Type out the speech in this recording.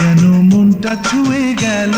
কেন মনটা ছুঁয়ে গেল?